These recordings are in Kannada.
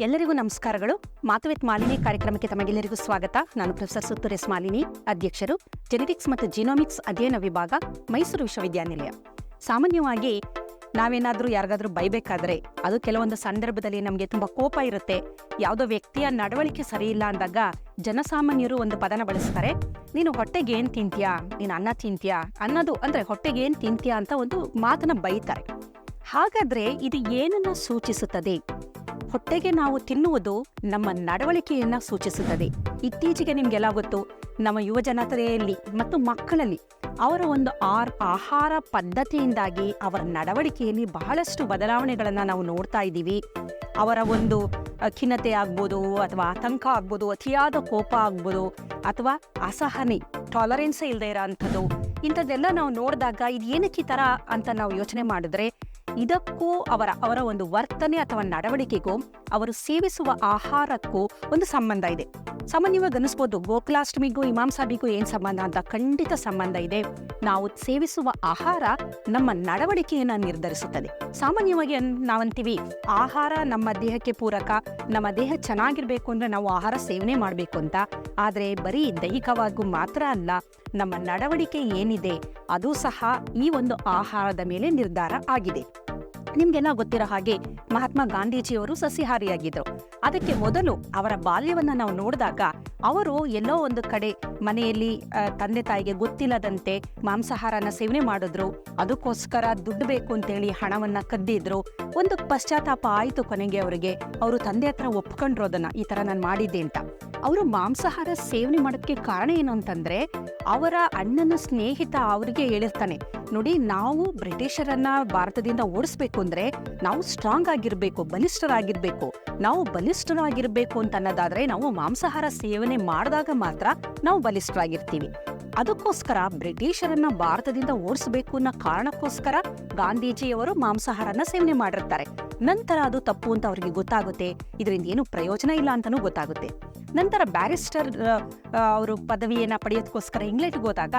ಎಲ್ಲರಿಗೂ ನಮಸ್ಕಾರಗಳು. ಮಾತುವೆತ್ ಮಾಲಿನಿ ಕಾರ್ಯಕ್ರಮಕ್ಕೆ ತಮಗೆಲ್ಲರಿಗೂ ಸ್ವಾಗತ. ನಾನು ಪ್ರೊಫೆಸರ್ ಸುತ್ತುರೇಸ್ ಮಾಲಿನಿ, ಅಧ್ಯಕ್ಷರು ಜೆನೆಟಿಕ್ಸ್ ಮತ್ತು ಜಿನೋಮಿಕ್ಸ್ ಅಧ್ಯಯನ ವಿಭಾಗ, ಮೈಸೂರು ವಿಶ್ವವಿದ್ಯಾನಿಲಯ. ಸಾಮಾನ್ಯವಾಗಿ ನಾವೇನಾದರೂ ಯಾರಿಗಾದರೂ ಬೈಬೇಕಾದ್ರೆ ಅದು ಕೆಲವೊಂದು ಸಂದರ್ಭದಲ್ಲಿ ನಮಗೆ ತುಂಬ ಕೋಪ ಇರುತ್ತೆ. ಯಾವುದೋ ವ್ಯಕ್ತಿಯ ನಡವಳಿಕೆ ಸರಿ ಇಲ್ಲ ಅಂದಾಗ ಜನಸಾಮಾನ್ಯರು ಒಂದು ಪದನ ಬಳಸ್ತಾರೆ. ನೀನು ಹೊಟ್ಟೆಗೆ ಏನು ತಿಂತೀಯಾ? ನೀನು ಅನ್ನ ತಿಂತೀಯಾ? ಅನ್ನೋದು ಅಂದರೆ ಹೊಟ್ಟೆಗೆ ಏನು ತಿಂತೀಯಾ ಅಂತ ಒಂದು ಮಾತನ್ನ ಬೈತಾರೆ. ಹಾಗಾದ್ರೆ ಇದು ಏನನ್ನು ಸೂಚಿಸುತ್ತದೆ? ಹೊಟ್ಟೆಗೆ ನಾವು ತಿನ್ನುವುದು ನಮ್ಮ ನಡವಳಿಕೆಯನ್ನ ಸೂಚಿಸುತ್ತದೆ. ಇತ್ತೀಚೆಗೆ ನಿಮ್ಗೆಲ್ಲ ಗೊತ್ತು, ನಮ್ಮ ಯುವ ಜನತೆಯಲ್ಲಿ ಮತ್ತು ಮಕ್ಕಳಲ್ಲಿ ಅವರ ಒಂದು ಆಹಾರ ಪದ್ಧತಿಯಿಂದಾಗಿ ಅವರ ನಡವಳಿಕೆಯಲ್ಲಿ ಬಹಳಷ್ಟು ಬದಲಾವಣೆಗಳನ್ನು ನಾವು ನೋಡ್ತಾ ಇದ್ದೀವಿ. ಅವರ ಒಂದು ಖಿನ್ನತೆ ಆಗ್ಬೋದು ಅಥವಾ ಆತಂಕ ಆಗ್ಬೋದು, ಅತಿಯಾದ ಕೋಪ ಆಗ್ಬೋದು ಅಥವಾ ಅಸಹನೆ ಟಾಲರೆನ್ಸ್ ಇಲ್ಲದೆ ಇರೋ ಅಂಥದ್ದು ಇಂಥದ್ದೆಲ್ಲ ನಾವು ನೋಡಿದಾಗ ಇದು ಏನಕ್ಕೆ ಈ ಥರ ಅಂತ ನಾವು ಯೋಚನೆ ಮಾಡಿದ್ರೆ ಇದಕ್ಕೂ ಅವರ ಅವರ ಒಂದು ವರ್ತನೆ ಅಥವಾ ನಡವಳಿಕೆಗೂ ಅವರು ಸೇವಿಸುವ ಆಹಾರಕ್ಕೂ ಒಂದು ಸಂಬಂಧ ಇದೆ. ಸಾಮಾನ್ಯವಾಗಿ ಅನಿಸ್ಬೋದು ಗೋಕುಲಾಷ್ಟಮಿಗೂ ಇಮಾಂಸಾಬಿಗೂ ಏನು ಸಂಬಂಧ ಅಂತ ಖಂಡಿತ ಸಂಬಂಧ ಇದೆ. ನಾವು ಸೇವಿಸುವ ಆಹಾರ ನಮ್ಮ ನಡವಳಿಕೆಯನ್ನು ನಿರ್ಧರಿಸುತ್ತದೆ. ಸಾಮಾನ್ಯವಾಗಿ ನಾವಂತೀವಿ, ಆಹಾರ ನಮ್ಮ ದೇಹಕ್ಕೆ ಪೂರಕ, ನಮ್ಮ ದೇಹ ಚೆನ್ನಾಗಿರಬೇಕು ಅಂದರೆ ನಾವು ಆಹಾರ ಸೇವನೆ ಮಾಡಬೇಕು ಅಂತ. ಆದರೆ ಬರೀ ದೈಹಿಕವಾಗೂ ಮಾತ್ರ ಅಲ್ಲ, ನಮ್ಮ ನಡವಳಿಕೆ ಏನಿದೆ, ಅದು ಸಹ ಈ ಒಂದು ಆಹಾರದ ಮೇಲೆ ನಿರ್ಧಾರ ಆಗಿದೆ. ನಿಮ್ಗೆಲ್ಲ ಗೊತ್ತಿರೋ ಹಾಗೆ ಮಹಾತ್ಮ ಗಾಂಧೀಜಿಯವರು ಸಸ್ಯಾಹಾರಿಯಾಗಿದ್ರು. ಅದಕ್ಕೆ ಮೊದಲು ಅವರ ಬಾಲ್ಯವನ್ನ ನಾವು ನೋಡಿದಾಗ ಅವರು ಎಲ್ಲೋ ಒಂದು ಕಡೆ ಮನೆಯಲ್ಲಿ ತಂದೆ ತಾಯಿಗೆ ಗೊತ್ತಿಲ್ಲದಂತೆ ಮಾಂಸಾಹಾರನ ಸೇವನೆ ಮಾಡಿದ್ರು. ಅದಕ್ಕೋಸ್ಕರ ದುಡ್ಡು ಬೇಕು ಅಂತೇಳಿ ಹಣವನ್ನ ಕದ್ದಿದ್ರು. ಒಂದು ಪಶ್ಚಾತ್ತಾಪ ಆಯ್ತು ಕೊನೆಗೆ ಅವರಿಗೆ. ಅವರು ತಂದೆ ಹತ್ರ ಒಪ್ಕೊಂಡ್ರು ಅದನ್ನ, ಈ ತರ ನಾನು ಮಾಡಿದ್ದೆ ಅಂತ. ಅವರು ಮಾಂಸಾಹಾರ ಸೇವನೆ ಮಾಡೋದಕ್ಕೆ ಕಾರಣ ಏನು ಅಂತಂದ್ರೆ, ಅವರ ಅಣ್ಣನ ಸ್ನೇಹಿತ ಅವರಿಗೆ ಹೇಳಿರ್ತಾನೆ ನೋಡಿ, ನಾವು ಬ್ರಿಟಿಷರನ್ನ ಭಾರತದಿಂದ ಓಡಿಸ್ಬೇಕು ಅಂದ್ರೆ ನಾವು ಸ್ಟ್ರಾಂಗ್ ಆಗಿರ್ಬೇಕು, ಬಲಿಷ್ಠರಾಗಿರ್ಬೇಕು. ನಾವು ಬಲಿಷ್ಠರಾಗಿರಬೇಕು ಅಂತ ಅನ್ನೋದಾದ್ರೆ ನಾವು ಮಾಂಸಾಹಾರ ಸೇವನೆ ಮಾಡಿದಾಗ ಮಾತ್ರ ನಾವು ಬಲಿಷ್ಠರಾಗಿರ್ತೀವಿ. ಅದಕ್ಕೋಸ್ಕರ ಬ್ರಿಟಿಷರನ್ನ ಭಾರತದಿಂದ ಓಡಿಸಬೇಕು ಅನ್ನೋ ಕಾರಣಕ್ಕೋಸ್ಕರ ಗಾಂಧೀಜಿಯವರು ಮಾಂಸಾಹಾರನ ಸೇವನೆ ಮಾಡಿರ್ತಾರೆ. ನಂತರ ಅದು ತಪ್ಪು ಅಂತ ಅವರಿಗೆ ಗೊತ್ತಾಗುತ್ತೆ. ಇದರಿಂದ ಏನು ಪ್ರಯೋಜನ ಇಲ್ಲ ಅಂತಾನೂ ಗೊತ್ತಾಗುತ್ತೆ. ನಂತರ ಬ್ಯಾರಿಸ್ಟರ್ ಅವರು ಪದವಿಯನ್ನ ಪಡೆಯೋದಕ್ಕೋಸ್ಕರ ಇಂಗ್ಲೆಂಡ್ಗೆ ಹೋದಾಗ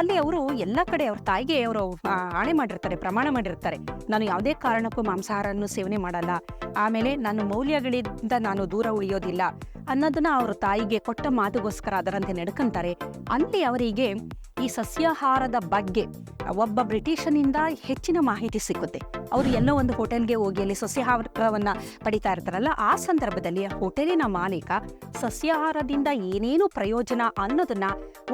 ಅಲ್ಲಿ ಅವರು ಎಲ್ಲ ಕಡೆ ಅವ್ರ ತಾಯಿಗೆ ಅವರು ಆಣೆ ಮಾಡಿರ್ತಾರೆ, ಪ್ರಮಾಣ ಮಾಡಿರ್ತಾರೆ. ನಾನು ಯಾವುದೇ ಕಾರಣಕ್ಕೂ ಮಾಂಸಾಹಾರವನ್ನು ಸೇವನೆ ಮಾಡಲ್ಲ. ಆಮೇಲೆ ನನ್ನ ಮೌಲ್ಯಗಳಿಂದ ನಾನು ದೂರ ಉಳಿಯೋದಿಲ್ಲ. ಅನ್ನೋದನ್ನ ಅವ್ರ ತಾಯಿಗೆ ಕೊಟ್ಟ ಮಾತುಗೋಸ್ಕರ ಅದರಂತೆ ನಡ್ಕಂತಾರೆ. ಅಲ್ಲಿ ಅವರಿಗೆ ಈ ಸಸ್ಯಾಹಾರದ ಬಗ್ಗೆ ಒಬ್ಬ ಬ್ರಿಟಿಷನಿಂದ ಹೆಚ್ಚಿನ ಮಾಹಿತಿ ಸಿಕ್ಕುತ್ತೆ. ಅವರು ಎಲ್ಲೋ ಒಂದು ಹೋಟೆಲ್ಗೆ ಹೋಗಿ ಅಲ್ಲಿ ಸಸ್ಯಾಹಾರವನ್ನ ಪಡಿತಾ ಇರ್ತಾರಲ್ಲ, ಆ ಸಂದರ್ಭದಲ್ಲಿ ಹೋಟೆಲಿನ ಮಾಲೀಕ ಸಸ್ಯಾಹಾರದಿಂದ ಏನೇನು ಪ್ರಯೋಜನ ಅನ್ನೋದನ್ನ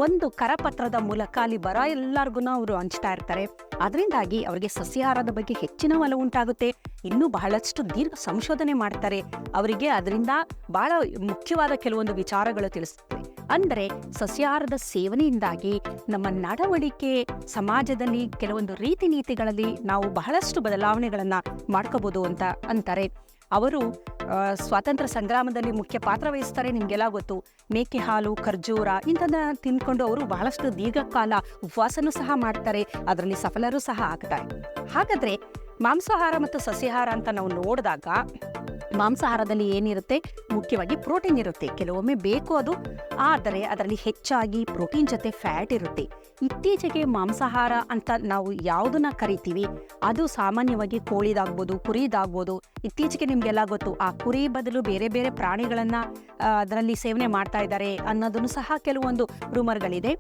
ಒಂದು ಕರಪತ್ರದ ಮೂಲಕ ಅಲ್ಲಿ ಬರ ಎಲ್ಲರಿಗೂ ಅವರು ಹಂಚ್ತಾ ಇರ್ತಾರೆ. ಅದರಿಂದಾಗಿ ಅವರಿಗೆ ಸಸ್ಯಾಹಾರದ ಬಗ್ಗೆ ಹೆಚ್ಚಿನ ಒಲವು ಉಂಟಾಗುತ್ತೆ, ಇನ್ನೂ ಬಹಳಷ್ಟು ದೀರ್ಘ ಸಂಶೋಧನೆ ಮಾಡ್ತಾರೆ. ಅವರಿಗೆ ಅದರಿಂದ ಬಹಳ ಮುಖ್ಯವಾದ ಕೆಲವೊಂದು ವಿಚಾರಗಳು ತಿಳಿಸುತ್ತೆ. ಅಂದರೆ ಸಸ್ಯಾಹಾರದ ಸೇವನೆಯಿಂದಾಗಿ ನಮ್ಮ ನಡವಳಿಕೆ, ಸಮಾಜದಲ್ಲಿ ಕೆಲವೊಂದು ರೀತಿ ನೀತಿಗಳಲ್ಲಿ ನಾವು ಬಹಳಷ್ಟು ಬದಲಾವಣೆಗಳನ್ನ ಮಾಡ್ಕೋಬಹುದು ಅಂತ ಅಂತಾರೆ. ಅವರು ಸ್ವಾತಂತ್ರ್ಯ ಸಂಗ್ರಾಮದಲ್ಲಿ ಮುಖ್ಯ ಪಾತ್ರ ವಹಿಸ್ತಾರೆ ನಿಮ್ಗೆಲ್ಲ ಗೊತ್ತು. ಮೇಕೆ ಹಾಲು, ಖರ್ಜೂರ ಇಂಥದ್ದನ್ನ ತಿನ್ಕೊಂಡು ಅವರು ಬಹಳಷ್ಟು ದೀರ್ಘಕಾಲ ಉಪವಾಸನೂ ಸಹ ಮಾಡ್ತಾರೆ, ಅದರಲ್ಲಿ ಸಫಲರೂ ಸಹ ಆಗ್ತಾರೆ. ಹಾಗಾದ್ರೆ ಮಾಂಸಾಹಾರ ಮತ್ತು ಸಸ್ಯಾಹಾರ ಅಂತ ನಾವು ನೋಡಿದಾಗ ಮಾಂಸಾಹಾರದಲ್ಲಿ ಏನಿರುತ್ತೆ? ಮುಖ್ಯವಾಗಿ ಪ್ರೋಟೀನ್ ಇರುತ್ತೆ. ಕೆಲವೊಮ್ಮೆ ಬೇಕು ಅದು. ಆದರೆ ಅದರಲ್ಲಿ ಹೆಚ್ಚಾಗಿ ಪ್ರೋಟೀನ್ ಜೊತೆ ಫ್ಯಾಟ್ ಇರುತ್ತೆ. ಇತ್ತೀಚೆಗೆ ಮಾಂಸಾಹಾರ ಅಂತ ನಾವು ಯಾವುದನ್ನ ಕರಿತೀವಿ? ಅದು ಸಾಮಾನ್ಯವಾಗಿ ಕೋಳಿದಾಗ್ಬೋದು, ಕುರಿದಾಗ್ಬೋದು ಇತ್ತೀಚೆಗೆ ನಿಮ್ಗೆಲ್ಲ ಗೊತ್ತು, ಆ ಕುರಿ ಬದಲು ಬೇರೆ ಬೇರೆ ಪ್ರಾಣಿಗಳನ್ನ ಅದರಲ್ಲಿ ಸೇವನೆ ಮಾಡ್ತಾ ಇದ್ದಾರೆ ಅನ್ನೋದನ್ನು ಸಹ ಕೆಲವೊಂದು ರೂಮರ್ಗಳಿದೆ.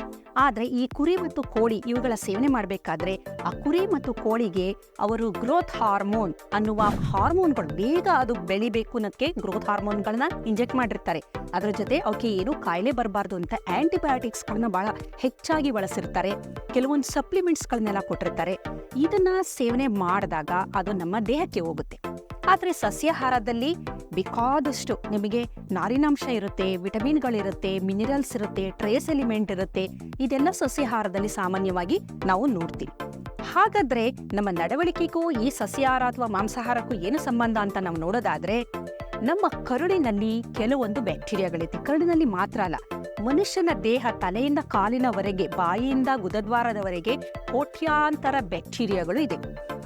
ಆದ್ರೆ ಈ ಕುರಿ ಮತ್ತು ಕೋಳಿ ಇವುಗಳ ಸೇವನೆ ಮಾಡಬೇಕಾದ್ರೆ ಆ ಕುರಿ ಮತ್ತು ಕೋಳಿಗೆ ಅವರು ಗ್ರೋತ್ ಹಾರ್ಮೋನ್ ಅನ್ನುವ ಹಾರ್ಮೋನ್ಗಳು ಬೇಗ ಅದು ಬೆಳಿಬೇಕು ಅನ್ನೋದಕ್ಕೆ ಗ್ರೋತ್ ಹಾರ್ಮೋನ್ಗಳನ್ನ ಇಂಜೆಕ್ಟ್ ಮಾಡಿರ್ತಾರೆ. ಅದರ ಜೊತೆ ಅವಕ್ಕೆ ಏನು ಕಾಯಿಲೆ ಬರಬಾರ್ದು ಅಂತ ಆಂಟಿಬಯೋಟಿಕ್ಸ್ಗಳನ್ನ ಬಹಳ ಹೆಚ್ಚಾಗಿ ಬಳಸಿರ್ತಾರೆ. ಕೆಲವೊಂದು ಸಪ್ಲಿಮೆಂಟ್ಸ್ಗಳನ್ನೆಲ್ಲ ಕೊಟ್ಟಿರ್ತಾರೆ. ಇದನ್ನ ಸೇವನೆ ಮಾಡಿದಾಗ ಅದು ನಮ್ಮ ದೇಹಕ್ಕೆ ಹೋಗುತ್ತೆ. ಆದ್ರೆ ಸಸ್ಯಾಹಾರದಲ್ಲಿ ಬೇಕಾದಷ್ಟು ನಿಮಗೆ ನಾರಿನಾಂಶ ಇರುತ್ತೆ, ವಿಟಮಿನ್ಗಳಿರುತ್ತೆ ಮಿನರಲ್ಸ್ ಇರುತ್ತೆ ಟ್ರೇಸ್ ಎಲಿಮೆಂಟ್ ಇರುತ್ತೆ. ಇದೆಲ್ಲ ಸಸ್ಯಾಹಾರದಲ್ಲಿ ಸಾಮಾನ್ಯವಾಗಿ ನಾವು ನೋಡ್ತೀವಿ. ಹಾಗಾದ್ರೆ ನಮ್ಮ ನಡವಳಿಕೆಗೂ ಈ ಸಸ್ಯಾಹಾರ ಅಥವಾ ಮಾಂಸಾಹಾರಕ್ಕೂ ಏನು ಸಂಬಂಧ ಅಂತ ನಾವು ನೋಡೋದಾದ್ರೆ, ನಮ್ಮ ಕರುಳಿನಲ್ಲಿ ಕೆಲವೊಂದು ಬ್ಯಾಕ್ಟೀರಿಯಾಗಳಿದೆ. ಕರುಳಿನಲ್ಲಿ ಮಾತ್ರ ಅಲ್ಲ, ಮನುಷ್ಯನ ದೇಹ ತಲೆಯಿಂದ ಕಾಲಿನವರೆಗೆ ಬಾಯಿಯಿಂದ ಗುದದ್ವಾರದವರೆಗೆ ಕೋಟ್ಯಾಂತರ ಬ್ಯಾಕ್ಟೀರಿಯಾಗಳು ಇದೆ.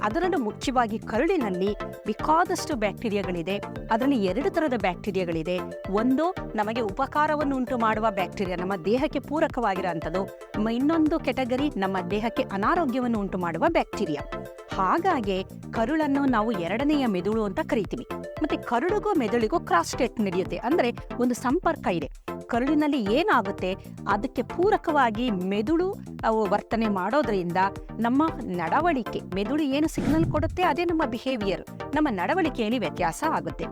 ಅದರಲ್ಲೂ ಮುಖ್ಯವಾಗಿ ಕರುಳಿನಲ್ಲಿ ಬೇಕಾದಷ್ಟು ಬ್ಯಾಕ್ಟೀರಿಯಾಗಳಿದೆ. ಅದರಲ್ಲಿ ಎರಡು ತರದ ಬ್ಯಾಕ್ಟೀರಿಯಾಗಳಿದೆ. ಒಂದು ನಮಗೆ ಉಪಕಾರವನ್ನು ಉಂಟು ಮಾಡುವ ಬ್ಯಾಕ್ಟೀರಿಯಾ, ನಮ್ಮ ದೇಹಕ್ಕೆ ಪೂರಕವಾಗಿರುವಂಥದ್ದು. ಮ- ಇನ್ನೊಂದು ಕೆಟಗರಿ ನಮ್ಮ ದೇಹಕ್ಕೆ ಅನಾರೋಗ್ಯವನ್ನು ಉಂಟು ಮಾಡುವ ಬ್ಯಾಕ್ಟೀರಿಯಾ. ಹಾಗಾಗಿ ಕರುಳನ್ನು ನಾವು ಎರಡನೆಯ ಮೆದುಳು ಅಂತ ಕರಿತೀವಿ. ಮತ್ತೆ ಕರುಳಿಗೂ ಮೆದುಳಿಗೂ ಕ್ರಾಸ್ ಸ್ಟೇಟ್ ನಡೆಯುತ್ತೆ. ಅಂದ್ರೆ ಒಂದು ಸಂಪರ್ಕ ಇದೆ. ಕರುಳಿನಲ್ಲಿ ಏನಾಗುತ್ತೆ? ಅದಕ್ಕೆ ಪೂರಕವಾಗಿ ಮೆದುಳು, ಅವು ವರ್ತನೆ ಮಾಡೋದ್ರಿಂದ ನಮ್ಮ ನಡವಳಿಕೆ, ಮೆದುಳು ಏನು ಸಿಗ್ನಲ್ ಕೊಡುತ್ತೆ, ಅದೇ ನಮ್ಮ ಬಿಹೇವಿಯರ್ ನಮ್ಮ ನಡವಳಿಕೆಯಲ್ಲಿ ವ್ಯತ್ಯಾಸ ಆಗುತ್ತೆ.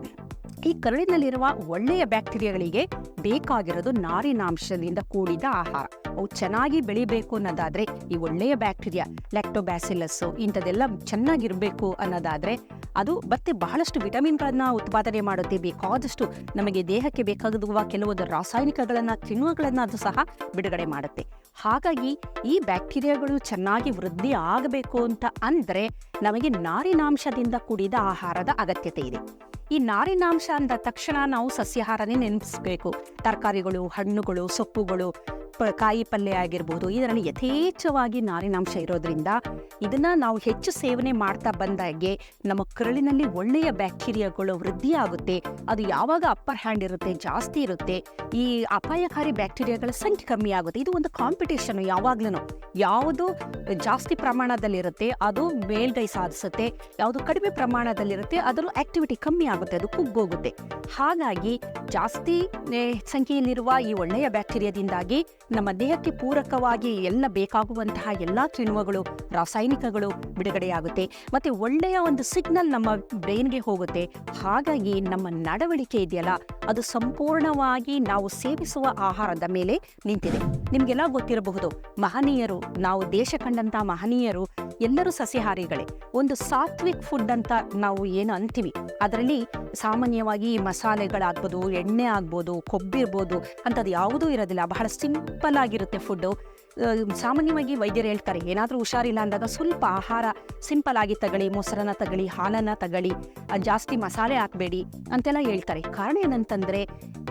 ಈ ಕರುಳಿನಲ್ಲಿರುವ ಒಳ್ಳೆಯ ಬ್ಯಾಕ್ಟೀರಿಯಾಗಳಿಗೆ ಬೇಕಾಗಿರೋದು ನಾರಿನಾಂಶದಿಂದ ಕೂಡಿದ ಆಹಾರ. ಅವು ಚೆನ್ನಾಗಿ ಬೆಳಿಬೇಕು ಅನ್ನೋದಾದ್ರೆ ಈ ಒಳ್ಳೆಯ ಬ್ಯಾಕ್ಟೀರಿಯಾ ಲ್ಯಾಕ್ಟೋಬ್ಯಾಸಿಲಸ್ಸು ಇಂಥದೆಲ್ಲ ಚೆನ್ನಾಗಿರಬೇಕು ಅನ್ನೋದಾದ್ರೆ ಅದು ಮತ್ತೆ ಬಹಳಷ್ಟು ವಿಟಮಿನ್ಗಳನ್ನ ಉತ್ಪಾದನೆ ಮಾಡುತ್ತೆ. ಬೇಕಾದಷ್ಟು ನಮಗೆ ದೇಹಕ್ಕೆ ಬೇಕಾಗುವ ಕೆಲವೊಂದು ರಾಸಾಯನಿಕಗಳನ್ನ, ಕಿಣ್ವಗಳನ್ನ ಅದು ಸಹ ಬಿಡುಗಡೆ ಮಾಡುತ್ತೆ. ಹಾಗಾಗಿ ಈ ಬ್ಯಾಕ್ಟೀರಿಯಾಗಳು ಚೆನ್ನಾಗಿ ವೃದ್ಧಿ ಆಗಬೇಕು ಅಂತ ಅಂದ್ರೆ ನಮಗೆ ನಾರಿನಾಂಶದಿಂದ ಕೂಡಿದ ಆಹಾರದ ಅಗತ್ಯತೆ ಇದೆ. ಈ ನಾರಿನಾಂಶ ಅಂದ ತಕ್ಷಣ ನಾವು ಸಸ್ಯಾಹಾರನೇ ನೆನಪಿಸ್ಬೇಕು. ತರಕಾರಿಗಳು, ಹಣ್ಣುಗಳು, ಸೊಪ್ಪುಗಳು ಪ- ಕಾಯಿ ಪಲ್ಯ ಆಗಿರ್ಬೋದು ಇದರಲ್ಲಿ ಯಥೇಚ್ಛವಾಗಿ ನಾರಿನಾಂಶ ಇರೋದ್ರಿಂದ ಇದನ್ನು ನಾವು ಹೆಚ್ಚು ಸೇವನೆ ಮಾಡ್ತಾ ಬಂದಾಗೆ ನಮ್ಮ ಕರುಳಿನಲ್ಲಿ ಒಳ್ಳೆಯ ಬ್ಯಾಕ್ಟೀರಿಯಾಗಳು ವೃದ್ಧಿ ಆಗುತ್ತೆ. ಅದು ಯಾವಾಗ ಅಪ್ಪರ್ ಹ್ಯಾಂಡ್ ಇರುತ್ತೆ, ಜಾಸ್ತಿ ಇರುತ್ತೆ, ಈ ಅಪಾಯಕಾರಿ ಬ್ಯಾಕ್ಟೀರಿಯಾಗಳ ಸಂಖ್ಯೆ ಕಮ್ಮಿ ಆಗುತ್ತೆ. ಇದು ಒಂದು ಕಾಂಪಿಟೇಷನ್ ಯಾವಾಗ್ಲೂ ಯಾವುದು ಜಾಸ್ತಿ ಪ್ರಮಾಣದಲ್ಲಿರುತ್ತೆ, ಅದು ಮೇಲ್ಗೈ ಸಾಧಿಸುತ್ತೆ. ಯಾವುದು ಕಡಿಮೆ ಪ್ರಮಾಣದಲ್ಲಿರುತ್ತೆ ಅದರ ಆಕ್ಟಿವಿಟಿ ಕಮ್ಮಿ ಆಗುತ್ತೆ, ಅದು ಕುಗ್ಗೋಗುತ್ತೆ. ಹಾಗಾಗಿ ಜಾಸ್ತಿ ಸಂಖ್ಯೆಯಲ್ಲಿರುವ ಈ ಒಳ್ಳೆಯ ಬ್ಯಾಕ್ಟೀರಿಯಾದಿಂದಾಗಿ ನಮ್ಮ ದೇಹಕ್ಕೆ ಪೂರಕವಾಗಿ ಎಲ್ಲ ಬೇಕಾಗುವಂತಹ ಎಲ್ಲಾ ಕಿಣ್ವಗಳು ರಾಸಾಯನಿಕಗಳು ಬಿಡುಗಡೆಯಾಗುತ್ತೆ. ಮತ್ತೆ ಒಳ್ಳೆಯ ಒಂದು ಸಿಗ್ನಲ್ ನಮ್ಮ ಬ್ರೈನ್ಗೆ ಹೋಗುತ್ತೆ. ಹಾಗಾಗಿ ನಮ್ಮ ನಡವಳಿಕೆ ಇದೆಯಲ್ಲ, ಅದು ಸಂಪೂರ್ಣವಾಗಿ ನಾವು ಸೇವಿಸುವ ಆಹಾರದ ಮೇಲೆ ನಿಂತಿದೆ. ನಿಮ್ಗೆಲ್ಲ ಗೊತ್ತಿರಬಹುದು, ಮಹನೀಯರು ನಾವು ದೇಶ ಕಂಡಂತ ಮಹನೀಯರು ಎಲ್ಲರೂ ಸಸ್ಯಾಹಾರಿಗಳೇ. ಒಂದು ಸಾತ್ವಿಕ್ ಫುಡ್ ಅಂತ ನಾವು ಏನು ಅಂತೀವಿ. ಅದರಲ್ಲಿ ಸಾಮಾನ್ಯವಾಗಿ ಮಸಾಲೆಗಳಾಗ್ಬೋದು, ಎಣ್ಣೆ ಆಗ್ಬೋದು, ಕೊಬ್ಬಿರ್ಬೋದು ಅಂಥದ್ದು ಯಾವುದೂ ಇರೋದಿಲ್ಲ. ಬಹಳ ಸಿಂಪಲ್ ಆಗಿರುತ್ತೆ ಫುಡ್ಡು ಸಾಮಾನ್ಯವಾಗಿ ವೈದ್ಯರು ಹೇಳ್ತಾರೆ, ಏನಾದರೂ ಹುಷಾರಿಲ್ಲ ಅಂದಾಗ ಸ್ವಲ್ಪ ಆಹಾರ ಸಿಂಪಲ್ ಆಗಿ ತಗೊಳ್ಳಿ, ಮೊಸರನ್ನ ತಗೊಳ್ಳಿ, ಹಾಲನ್ನ ತಗೊಳ್ಳಿ ಜಾಸ್ತಿ ಮಸಾಲೆ ಹಾಕಬೇಡಿ ಅಂತೆಲ್ಲ ಹೇಳ್ತಾರೆ. ಕಾರಣ ಏನಂತಂದ್ರೆ,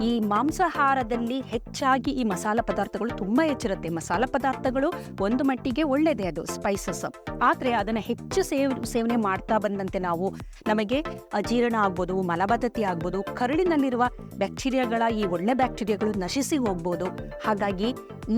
ಈ ಮಾಂಸಾಹಾರದಲ್ಲಿ ಹೆಚ್ಚಾಗಿ ಈ ಮಸಾಲ ಪದಾರ್ಥಗಳು ತುಂಬಾ ಹೆಚ್ಚಿರುತ್ತೆ. ಮಸಾಲ ಪದಾರ್ಥಗಳು ಒಂದು ಮಟ್ಟಿಗೆ ಒಳ್ಳೆಯದೇ ಅದು ಸ್ಪೈಸಸ್ ಆದರೆ ಅದನ್ನ ಹೆಚ್ಚು ಸೇವ್, ಸೇವನೆ ಮಾಡ್ತಾ ಬಂದಂತೆ ನಾವು ನಮಗೆ ಅಜೀರ್ಣ ಆಗ್ಬೋದು, ಮಲಬದ್ಧತೆ ಆಗ್ಬೋದು, ಕರುಳಿನಲ್ಲಿರುವ ಬ್ಯಾಕ್ಟೀರಿಯಾಗಳ ಈ ಒಳ್ಳೆ ಬ್ಯಾಕ್ಟೀರಿಯಾಗಳು ನಶಿಸಿ ಹೋಗ್ಬೋದು. ಹಾಗಾಗಿ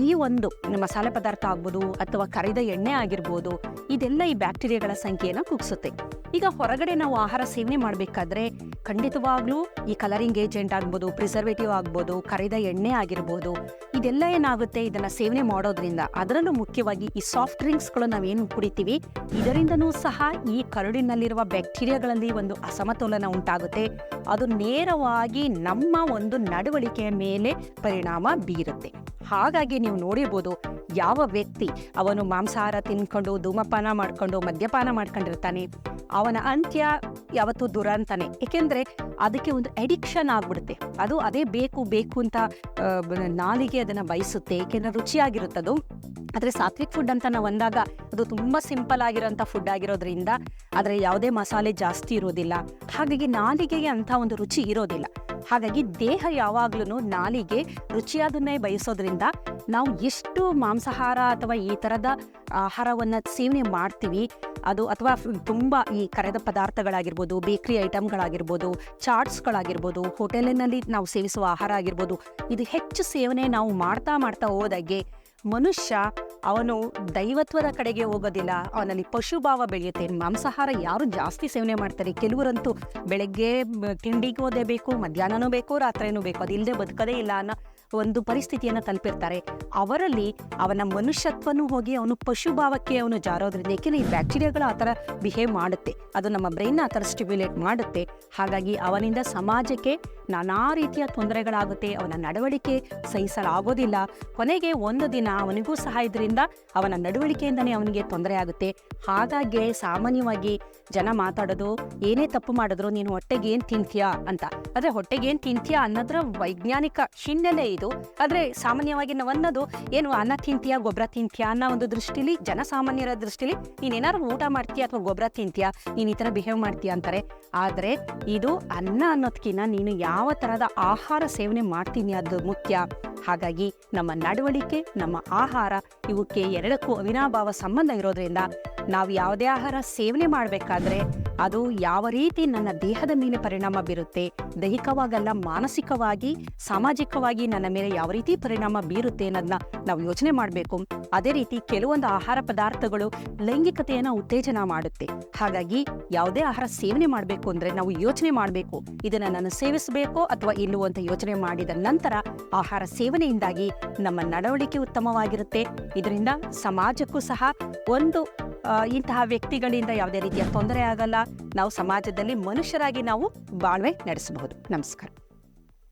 ಈ ಒಂದು ಮಸಾಲೆ ಪದಾರ್ಥ ಆಗ್ಬೋದು ಅಥವಾ ಕರಿದ ಎಣ್ಣೆ ಆಗಿರ್ಬೋದು, ಇದೆಲ್ಲ ಈ ಬ್ಯಾಕ್ಟೀರಿಯಾಗಳ ಸಂಖ್ಯೆಯನ್ನು ಕುಗ್ಸುತ್ತೆ. ಈಗ ಹೊರಗಡೆ ನಾವು ಆಹಾರ ಸೇವನೆ ಮಾಡಬೇಕಾದ್ರೆ ಖಂಡಿತವಾಗ್ಲೂ ಈ ಕಲರಿಂಗ್ ಏಜೆಂಟ್ ಆಗ್ಬೋದು ಪ್ರಿಸರ್ವೇಟಿವ್ ಆಗ್ಬೋದು, ಕರಿದ ಎಣ್ಣೆ ಆಗಿರ್ಬೋದು, ಇದೆಲ್ಲ ಏನಾಗುತ್ತೆ ಇದನ್ನ ಸೇವನೆ ಮಾಡೋದ್ರಿಂದ. ಅದರಲ್ಲೂ ಮುಖ್ಯವಾಗಿ ಈ ಸಾಫ್ಟ್ ಡ್ರಿಂಕ್ಸ್ಗಳು ನಾವೇನು ಕುಡಿತೀವಿ, ಇದರಿಂದನೂ ಸಹ ಈ ಕರುಳಿನಲ್ಲಿರುವ ಬ್ಯಾಕ್ಟೀರಿಯಾಗಳಲ್ಲಿ ಒಂದು ಅಸಮತೋಲನ ಉಂಟಾಗುತ್ತೆ. ಅದು ನೇರವಾಗಿ ನಮ್ಮ ಒಂದು ನಡವಳಿಕೆಯ ಮೇಲೆ ಪರಿಣಾಮ ಬೀರುತ್ತೆ. ಹಾಗಾಗಿ ನೀವು ನೋಡಿರ್ಬೋದು ಯಾವ ವ್ಯಕ್ತಿ ಅವನು ಮಾಂಸಾಹಾರ ತಿನ್ಕೊಂಡು ಧೂಮಪಾನ ಮಾಡ್ಕೊಂಡು ಮದ್ಯಪಾನ ಮಾಡ್ಕೊಂಡಿರ್ತಾನೆ, ಅವನ ಅಂತ್ಯ ಯಾವತ್ತೂ ದುರಂತಾನೆ ಏಕೆಂದ್ರೆ ಅದಕ್ಕೆ ಒಂದು ಅಡಿಕ್ಷನ್ ಆಗ್ಬಿಡುತ್ತೆ. ಅದು ಅದೇ ಬೇಕು ಬೇಕು ಅಂತ ನಾಲಿಗೆ ಅದನ್ನ ಬಯಸುತ್ತೆ. ಏಕೆಂದ್ರೆ ರುಚಿಯಾಗಿರುತ್ತದು ಆದರೆ ಸಾತ್ವಿಕ್ ಫುಡ್ ಅಂತ ನಾವು ಅಂದಾಗ ಅದು ತುಂಬ ಸಿಂಪಲ್ ಆಗಿರೋಂಥ ಫುಡ್ ಆಗಿರೋದ್ರಿಂದ ಆದರೆ ಯಾವುದೇ ಮಸಾಲೆ ಜಾಸ್ತಿ ಇರೋದಿಲ್ಲ. ಹಾಗಾಗಿ ನಾಲಿಗೆಗೆ ಅಂಥ ಒಂದು ರುಚಿ ಇರೋದಿಲ್ಲ. ಹಾಗಾಗಿ ದೇಹ ಯಾವಾಗ್ಲೂ ನಾಲಿಗೆ ರುಚಿಯಾದನ್ನೇ ಬಯಸೋದ್ರಿಂದ ನಾವು ಎಷ್ಟು ಮಾಂಸಾಹಾರ ಅಥವಾ ಈ ಥರದ ಆಹಾರವನ್ನು ಸೇವನೆ ಮಾಡ್ತೀವಿ, ಅದು ಅಥವಾ ತುಂಬ ಈ ಕರೆದ ಪದಾರ್ಥಗಳಾಗಿರ್ಬೋದು, ಬೇಕ್ರಿ ಐಟಮ್ಗಳಾಗಿರ್ಬೋದು ಚಾಟ್ಸ್ಗಳಾಗಿರ್ಬೋದು, ಹೋಟೆಲಿನಲ್ಲಿ ನಾವು ಸೇವಿಸುವ ಆಹಾರ ಆಗಿರ್ಬೋದು, ಇದು ಹೆಚ್ಚು ಸೇವನೆ ನಾವು ಮಾಡ್ತಾ ಮಾಡ್ತಾ ಹೋದಾಗೆ ಮನುಷ್ಯ ಅವನು ದೈವತ್ವದ ಕಡೆಗೆ ಹೋಗೋದಿಲ್ಲ. ಅವನಲ್ಲಿ ಪಶುಭಾವ ಬೆಳೆಯುತ್ತೆ. ಮಾಂಸಾಹಾರ ಯಾರು ಜಾಸ್ತಿ ಸೇವನೆ ಮಾಡ್ತಾರೆ? ಕೆಲವರಂತೂ ಬೆಳಗ್ಗೆ ತಿಂಡಿಗೆ ಬೇಕು, ಮಧ್ಯಾಹ್ನನೂ ಬೇಕು, ರಾತ್ರಿನೂ ಬೇಕು. ಅದಿಲ್ಲದೆ ಬದುಕದೇ ಇಲ್ಲ ಅನ್ನೋ ಒಂದು ಪರಿಸ್ಥಿತಿಯನ್ನು ತಲುಪಿರ್ತಾರೆ. ಅವರಲ್ಲಿ ಅವನ ಮನುಷ್ಯತ್ವನೂ ಹೋಗಿ ಅವನು ಪಶುಭಾವಕ್ಕೆ ಅವನು ಜಾರೋದ್ರಿಂದ ಏಕೆಂದರೆ ಈ ಬ್ಯಾಕ್ಟೀರಿಯಾಗಳು ಆ ಥರ ಬಿಹೇವ್ ಮಾಡುತ್ತೆ. ಅದು ನಮ್ಮ ಬ್ರೈನ್ನ ಆ ಥರ ಸ್ಟಿಮ್ಯುಲೇಟ್ ಮಾಡುತ್ತೆ. ಹಾಗಾಗಿ ಅವನಿಂದ ಸಮಾಜಕ್ಕೆ ನಾನಾ ರೀತಿಯ ತೊಂದರೆಗಳಾಗುತ್ತೆ, ಅವನ ನಡವಳಿಕೆ ಸಹಿಸಲಾಗೋದಿಲ್ಲ. ಕೊನೆಗೆ ಒಂದು ದಿನ ಅವನಿಗೂ ಸಹ ಇದರಿಂದ ಅವನ ನಡವಳಿಕೆಯಿಂದನೇ ಅವನಿಗೆ ತೊಂದರೆ ಆಗುತ್ತೆ. ಹಾಗಾಗಿ ಸಾಮಾನ್ಯವಾಗಿ ಜನ ಮಾತಾಡೋದು, ಏನೇ ತಪ್ಪು ಮಾಡಿದ್ರು ನೀನು ಹೊಟ್ಟೆಗೆ ಏನ್ ತಿಂತೀಯಾ ಅಂತ. ಆದ್ರೆ ಹೊಟ್ಟೆಗೆ ಏನ್ ತಿಂತೀಯಾ ಅನ್ನೋದ್ರ ವೈಜ್ಞಾನಿಕ ಹಿನ್ನೆಲೆ ಇದು. ಆದ್ರೆ ಸಾಮಾನ್ಯವಾಗಿ ನಾವು ಅನ್ನೋದು, ಏನು ಅನ್ನ ತಿಂತೀಯಾ ಗೊಬ್ಬರ ತಿಂತೀಯಾ ಅನ್ನೋ ಒಂದು ದೃಷ್ಟಿಲಿ ಜನಸಾಮಾನ್ಯರ ದೃಷ್ಟಿಲಿ ನೀನ್ ಏನಾದ್ರು ಊಟ ಮಾಡ್ತೀಯಾ ಅಥವಾ ಗೊಬ್ಬರ ತಿಂತೀಯಾ? ನೀನ್ ಈ ತರ ಬಿಹೇವ್ ಮಾಡ್ತೀಯಾ ಅಂತಾರೆ. ಆದ್ರೆ ಇದು ಅನ್ನ ಅನ್ನೋದ್ಕಿನ್ನ ನೀನು ಯಾವ ತರಹದ ಆಹಾರ ಸೇವನೆ ಮಾಡ್ತೀನಿ ಅದು ಮುಖ್ಯ. ಹಾಗಾಗಿ ನಮ್ಮ ನಡವಳಿಕೆ, ನಮ್ಮ ಆಹಾರ ಇವಕ್ಕೆ ಎರಡಕ್ಕೂ ಅವಿನಾಭಾವ ಸಂಬಂಧ ಇರೋದ್ರಿಂದ ನಾವು ಯಾವುದೇ ಆಹಾರ ಸೇವನೆ ಮಾಡಬೇಕಾದ್ರೆ ಅದು ಯಾವ ರೀತಿ ನನ್ನ ದೇಹದ ಮೇಲೆ ಪರಿಣಾಮ ಬೀರುತ್ತೆ, ದೈಹಿಕವಾಗಲ್ಲ, ಮಾನಸಿಕವಾಗಿ, ಸಾಮಾಜಿಕವಾಗಿ ನನ್ನ ಮೇಲೆ ಯಾವ ರೀತಿ ಪರಿಣಾಮ ಬೀರುತ್ತೆ ಅನ್ನೋದನ್ನ ನಾವು ಯೋಚನೆ ಮಾಡಬೇಕು. ಅದೇ ರೀತಿ ಕೆಲವೊಂದು ಆಹಾರ ಪದಾರ್ಥಗಳು ಲೈಂಗಿಕತೆಯನ್ನು ಉತ್ತೇಜನ ಮಾಡುತ್ತೆ. ಹಾಗಾಗಿ ಯಾವುದೇ ಆಹಾರ ಸೇವನೆ ಮಾಡಬೇಕು ಅಂದರೆ ನಾವು ಯೋಚನೆ ಮಾಡಬೇಕು. ಇದನ್ನು ನಾನು ಸೇವಿಸಬೇಕು ಅಥವಾ ಇಲ್ಲವೋ ಅಂತ ಯೋಚನೆ ಮಾಡಿದ ನಂತರ ಆಹಾರ ಸೇವನೆಯಿಂದಾಗಿ ನಮ್ಮ ನಡವಳಿಕೆ ಉತ್ತಮವಾಗಿರುತ್ತೆ. ಇದರಿಂದ ಸಮಾಜಕ್ಕೂ ಸಹ ಒಂದು ಇಂತಹ ವ್ಯಕ್ತಿಗಳಿಂದ ಯಾವುದೇ ರೀತಿಯ ತೊಂದರೆ ಆಗಲ್ಲ. ನಾವು ಸಮಾಜದಲ್ಲಿ ಮನುಷ್ಯರಾಗಿ ನಾವು ಬಾಳ್ವೆ ನಡೆಸಬಹುದು. ನಮಸ್ಕಾರ.